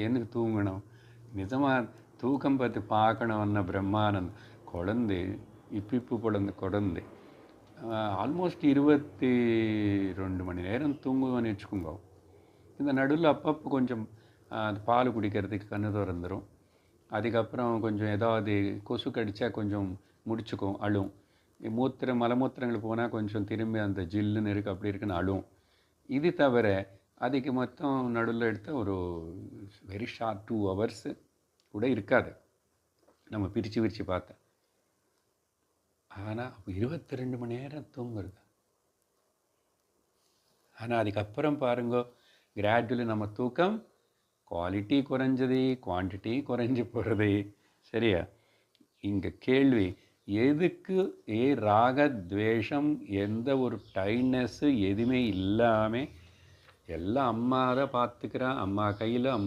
எனக்கு தூங்கணும் நிஜமாக தூக்கம் பார்த்து பார்க்கணும்ன பிரம்மானந்த் குழந்தை இப்பிப்பு இப்போ பிறந்த குழந்தை ஆல்மோஸ்ட் இருபத்தி ரெண்டு மணி நேரம் தூங்குவேன்னு வச்சுக்கோங்க இந்த நடுவில் அப்பப்போ கொஞ்சம் அது பால் குடிக்கிறதுக்கு கண்ணு திறந்துடும் அதுக்கப்புறம் கொஞ்சம் ஏதாவது கொசு கடித்தா கொஞ்சம் முடிச்சுக்கும் அழும் மூத்திரம் மலமூத்திரங்கள் போனால் கொஞ்சம் திரும்பி அந்த ஜில்லுன்னு இருக்குது அப்படி இருக்குன்னு அழும் இது தவிர அதுக்கு மொத்தம் நடுவில் எடுத்த ஒரு வெரி ஷார்ட் டூ ஹவர்ஸு கூட இருக்காது. நம்ம பிரித்து பிரித்து பார்த்தா. ஆனால் அப்போ இருபத்தி ரெண்டு மணி நேரம் தூங்குறது. ஆனால் அதுக்கப்புறம் பாருங்க கிராஜுவலி நம்ம தூக்கம் குவாலிட்டி குறைஞ்சது குவான்டிட்டி குறைஞ்சி போகிறது சரியா? இங்கே கேள்வி எதுக்கு ஏ ராக துவேஷம் எந்த ஒரு டைட்னஸ்ஸு எதுவுமே இல்லாமல் எல்லாம் அம்மா தான் பார்த்துக்கிறா அம்மா கையில் அம்மா